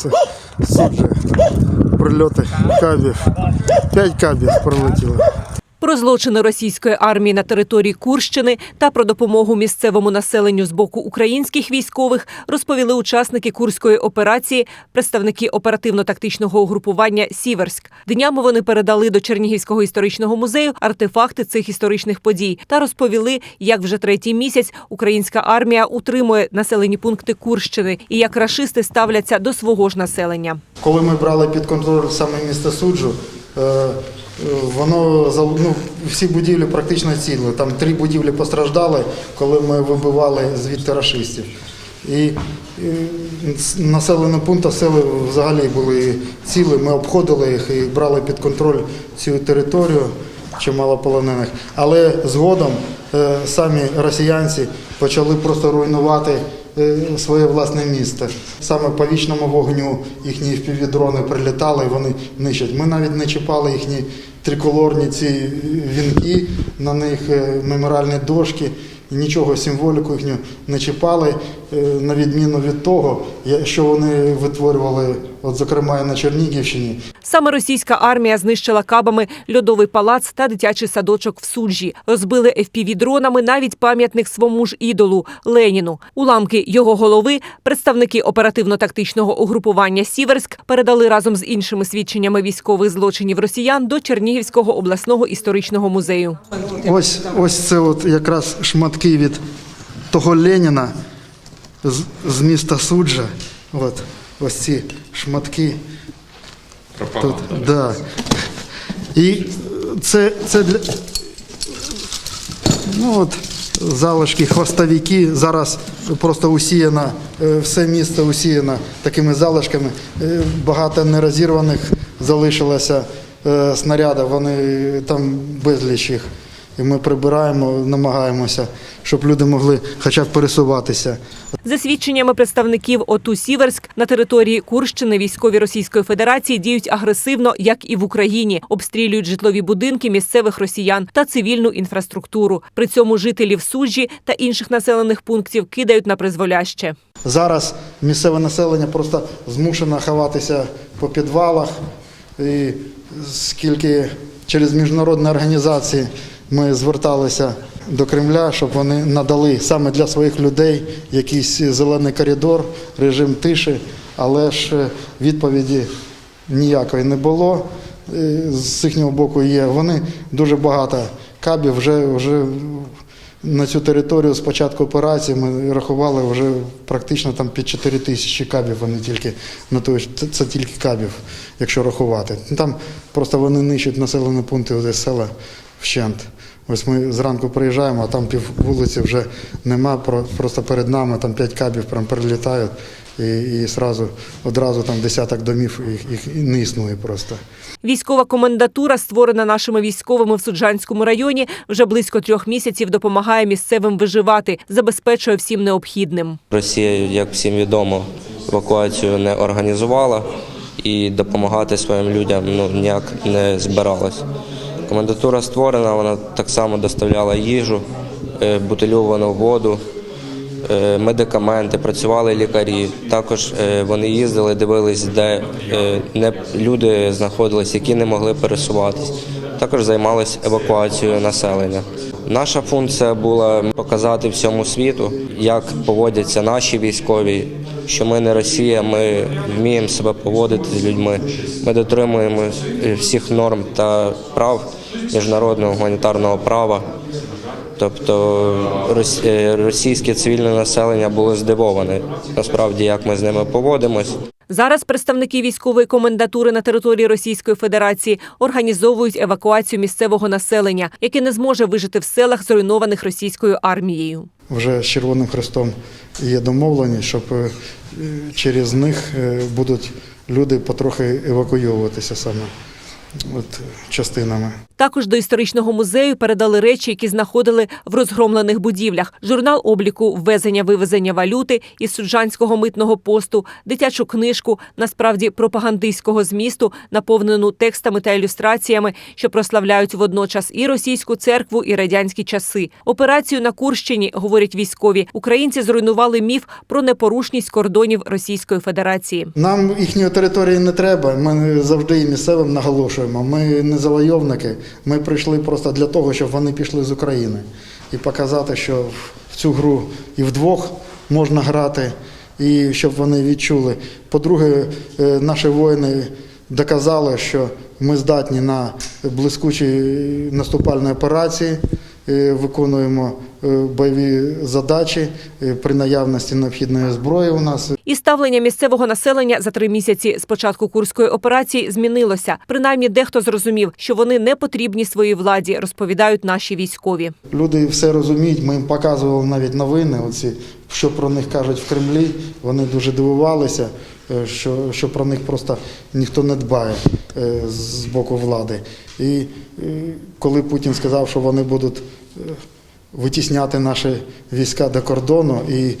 Це суджі, прильоти кабів. П'ять кабів прилетіло. Про злочини російської армії на території Курщини та про допомогу місцевому населенню з боку українських військових розповіли учасники курської операції, представники оперативно-тактичного угрупування Сіверськ. Днями вони передали до Чернігівського історичного музею артефакти цих історичних подій та розповіли, як вже третій місяць українська армія утримує населені пункти Курщини і як рашисти ставляться до свого ж населення. Коли ми брали під контроль саме місто суджу, е, воно ну, всі будівлі практично цілі. Там три будівлі постраждали, коли ми вибивали звідти рашистів. І, населені пункти сели взагалі були цілі. Ми обходили їх і брали під контроль цю територію чимало полонених. Але згодом самі росіянці почали просто руйнувати е, своє власне місто. Саме по вічному вогню їхні впівдрони прилітали, вони нищать. Ми навіть не чіпали їхні триколорні ці вінки, на них меморальні дошки. Нічого символіку їхню не чіпали, е, на відміну від того, що вони витворювали, от зокрема і на Чернігівщині. Саме російська армія знищила кабами льодовий палац та дитячий садочок в суджі. Розбили FPV-дронами навіть пам'ятник свому ж ідолу Леніну. Уламки його голови представники оперативно-тактичного угрупування Сіверськ передали разом з іншими свідченнями військових злочинів росіян до Чернігівського обласного історичного музею. Ось, ось це от якраз шматки від того Леніна з, з міста Суджа. От, ось ці шматки. Тут, да. І це, це для. Ну от залишки, хвостовики. Зараз просто усіяно, е, все місто усіяно такими залишками. Е, Багато нерозірваних залишилося е, снарядів, вони там безліч їх. І ми прибираємо, намагаємося, щоб люди могли хоча б пересуватися. За свідченнями представників ОТУ Сіверськ на території Курщини військові Російської Федерації діють агресивно, як і в Україні, обстрілюють житлові будинки місцевих росіян та цивільну інфраструктуру. При цьому жителів суджі та інших населених пунктів кидають на призволяще. Зараз місцеве населення просто змушено ховатися по підвалах. І скільки через міжнародні організації ми зверталися до Кремля, щоб вони надали саме для своїх людей якийсь зелений коридор, режим тиші, але ж е, відповіді ніякої не було. Е, З їхнього боку є. Вони дуже багато кабів вже, вже на цю територію з початку операції ми рахували вже практично там під 4 тисячі кабів. Вони тільки на той це, тільки кабів, якщо рахувати. Ну, Там просто вони нищать населені пункти ось села вщент. Ось ми зранку приїжджаємо, а там пів вулиці вже нема. Просто перед нами там 5 кабів прям прилітають. І, і сразу, одразу там десяток домів їх, їх не існує просто. Військова комендатура, створена нашими військовими в Суджанському районі, вже близько трьох місяців допомагає місцевим виживати, забезпечує всім необхідним. Росія, як всім відомо, евакуацію не організувала і допомагати своїм людям ну, ніяк не збиралась. Комендатура створена, вона так само доставляла їжу, е, бутильовану воду, е, медикаменти, працювали лікарі. Також е, вони їздили, дивились, де люди знаходились, які не могли пересуватись. Також займалися евакуацією населення. Наша функція була показати всьому світу, як поводяться наші військові, що ми не Росія, ми вміємо себе поводити з людьми. Ми дотримуємо всіх норм та прав міжнародного гуманітарного права. Тобто е, російське цивільне населення було здивоване насправді, як ми з ними поводимось. Зараз представники військової комендатури на території Російської Федерації організовують евакуацію місцевого населення, яке не зможе вижити в селах, зруйнованих російською армією. Вже з Червоним Хрестом є домовлені, щоб е, через них е, будуть люди потрохи евакуюватися саме от, частинами. Також до історичного музею передали речі, які знаходили в розгромлених будівлях: журнал обліку ввезення вивезення валюти із суджанського митного посту, дитячу книжку, насправді пропагандистського змісту, наповнену текстами та ілюстраціями, що прославляють водночас і російську церкву, і радянські часи. Операцію на Курщині говорять військові. Українці зруйнували міф про непорушність кордонів Російської Федерації. Нам їхньої території не треба. Ми завжди і місцевим наголошуємо. Ми не завойовники. Ми прийшли просто для того, щоб вони пішли з України і показати, що в цю гру і вдвох можна грати, і щоб вони відчули. По-друге, е, наші воїни доказали, що ми здатні на блискучі наступальні операції. Е, Виконуємо е, бойові задачі е, при наявності необхідної зброї у нас. І ставлення місцевого населення за три місяці з початку курської операції змінилося. Принаймні, дехто зрозумів, що вони не потрібні своїй владі, розповідають наші військові. Люди все розуміють. Ми їм показували навіть новини, оці, що про них кажуть в Кремлі. Вони дуже дивувалися, що, що про них просто ніхто не дбає е, з боку влади. І е, коли Путін сказав, що вони будуть е, витісняти наші війська до кордону, і е,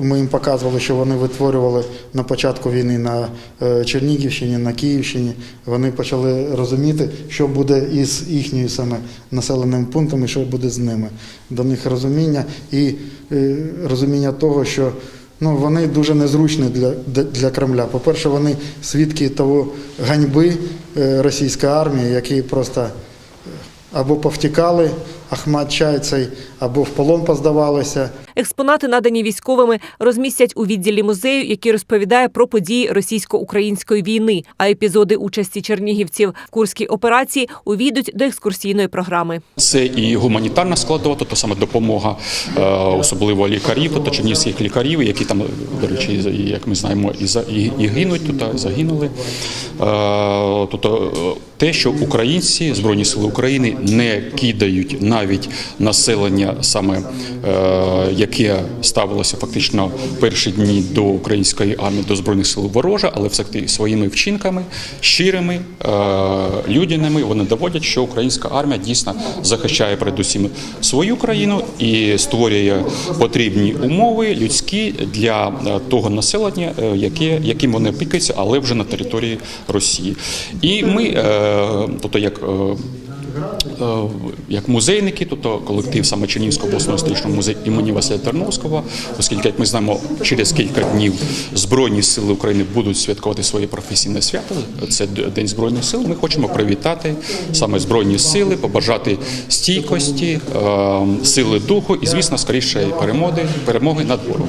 ми їм показували, що вони витворювали на початку війни на е, Чернігівщині, на Київщині. Вони почали розуміти, що буде із їхніми саме населеними пунктами, що буде з ними. До них розуміння і е, розуміння того, що ну, вони дуже незручні для, для- Кремля. По-перше, вони свідки того ганьби е, російської армії, які просто е, або повтікали, Ахмад Чай цей, або в полон поздавалися. Експонати, надані військовими, розмістять у відділі музею, який розповідає про події російсько-української війни. А епізоди участі чернігівців в курській операції увійдуть до екскурсійної програми. Це і гуманітарна складова, тобто саме допомога, е, особливо лікарів, тобто чернівських лікарів, які там, до речі, як ми знаємо, і, і, і гинуть тут, загинули. Тобто те, що українці, Збройні Сили України не кидають навіть населення саме, е, яке ставилося фактично перші дні до української армії, до Збройних сил ворожа, але все своїми вчинками, щирими, е, людяними, вони доводять, що українська армія дійсно захищає передусім свою країну і створює потрібні умови людські для е, того населення, яке, яким вони опікуються, але вже на території Росії. І ми, тобто як е, е, як музейники, тобто колектив саме Чернігівського обласного історичного музею імені Василя Терновського, оскільки, як ми знаємо, через кілька днів Збройні сили України будуть святкувати своє професійне свято. Це День Збройних сил. Ми хочемо привітати саме Збройні сили, побажати стійкості, е, сили духу і, звісно, скоріше перемоги над ворогом.